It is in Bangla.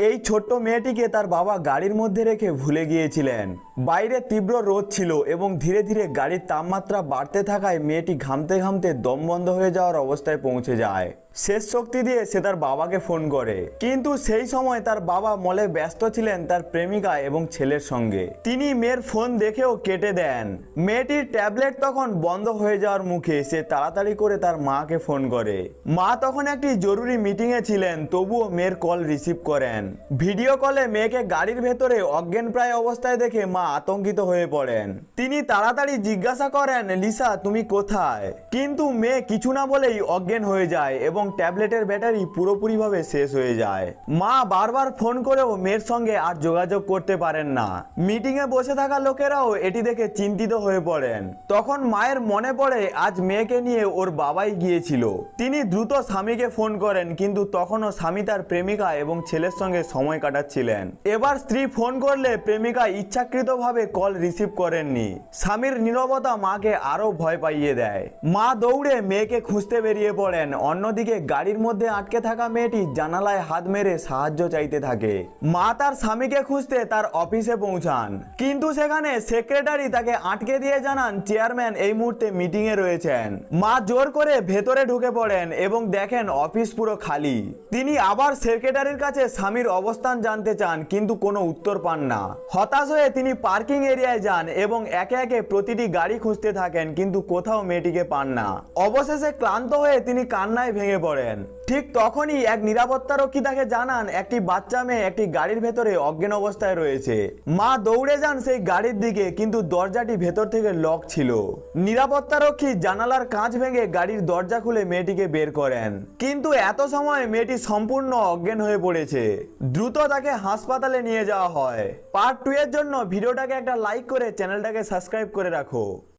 এই ছোট্ট মেয়েটিকে তার বাবা গাড়ির মধ্যে রেখে ভুলে গিয়েছিলেন। বাইরে তীব্র রোদ ছিল এবং ধীরে ধীরে গাড়ির তাপমাত্রা বাড়তে থাকায় মেয়েটি ঘামতে ঘামতে দম বন্ধ হয়ে যাওয়ার অবস্থায় পৌঁছে যায়। শেষ শক্তি দিয়ে সে তার বাবাকে ফোন করে। কিন্তু সেই সময় তার বাবা মলে ব্যস্ত ছিলেন তার প্রেমিকা এবং ছেলের সঙ্গে। তিনি মেয়ের ফোন দেখেও কেটে দেন। মেয়েটির ট্যাবলেট তখন বন্ধ হয়ে যাওয়ার মুখে সে তাড়াতাড়ি করে তার মাকে ফোন করে। মা তখন একটি জরুরি মিটিংয়ে ছিলেন, তবুও মেয়ের কল রিসিভ করেন। ভিডিও কলে মেয়েকে গাড়ির ভেতরে অজ্ঞান প্রায় অবস্থায় দেখে মা আতঙ্কিত হয়ে পড়েন। তিনি তাড়াতাড়ি জিজ্ঞাসা করেন, লিসা, তুমি কোথায়? কিন্তু মেয়ে কিছু না বলেই অজ্ঞান হয়ে যায় এবং ট্যাবলেটের ব্যাটারি পুরোপুরিভাবে শেষ হয়ে যায়। মা বারবার ফোন করেও মেয়ের সঙ্গে আর যোগাযোগ করতে পারেন না। মিটিংয়ে বসে থাকা লোকেরাও এটি দেখে চিন্তিত হয়ে পড়েন। তখন মায়ের মনে পড়ে, আজ মেয়েকে নিয়ে ওর বাবাই গিয়েছিল। তিনি দ্রুত স্বামীকে ফোন করেন, কিন্তু তখনও স্বামী তার প্রেমিকা এবং ছেলের সঙ্গে সময় কাটাচ্ছিলেন। এবার স্ত্রী ফোন করলে প্রেমিকা ইচ্ছাকৃতভাবে কল রিসিভ করেননি। স্বামীর নীরবতা মাকে আরও ভয় পাইয়ে দেয়। মা দৌড়ে মেয়েকে খুঁজতে বেরিয়ে পড়েন। অন্যদিকে গাড়ির মধ্যে আটকে থাকা মেয়েটি জানালায় হাত মেরে সাহায্য চাইতে থাকে। মা তার স্বামীকে খুঁজতে তার অফিসে পৌঁছান। কিন্তু সেখানে সেক্রেটারি তাকে আটকে দিয়ে জানান চেয়ারম্যান এই মুহূর্তে মিটিং এ রয়েছেন। মা জোর করে ভেতরে ঢুকে পড়েন এবং দেখেন অফিস পুরো খালি। তিনি আবার সেক্রেটারির কাছে স্বামীর অবস্থান জানতে চান, কিন্তু কোনো উত্তর পান না। হতাশ হয়ে তিনি পার্কিং এরিয়ায় যান এবং একে একে প্রতিটি গাড়ি খুঁজতে থাকেন, কিন্তু কোথাও মেয়েটিকে পান না। অবশেষে ক্লান্ত হয়ে তিনি কান্নায় ভেঙে পড়েন। ঠিক তখনই এক নিরাপত্তারক্ষী তাকে জানান, একটি বাচ্চা মেয়ে একটি গাড়ির ভেতরে অজ্ঞান অবস্থায় রয়েছে। মা দৌড়ে যান সেই গাড়ির দিকে, কিন্তু দরজাটি ভেতর থেকে লক ছিল। নিরাপত্তারক্ষী জানালার কাঁচ ভেঙে গাড়ির দরজা খুলে মেয়েটিকে বের করেন। কিন্তু এত সময় মেয়েটি সম্পূর্ণ অজ্ঞান হয়ে পড়েছে। দ্রুত তাকে হাসপাতালে নিয়ে যাওয়া হয়। পার্ট টু এর জন্য ভিডিওটাকে একটা লাইক করে চ্যানেলটাকে সাবস্ক্রাইব করে রাখো।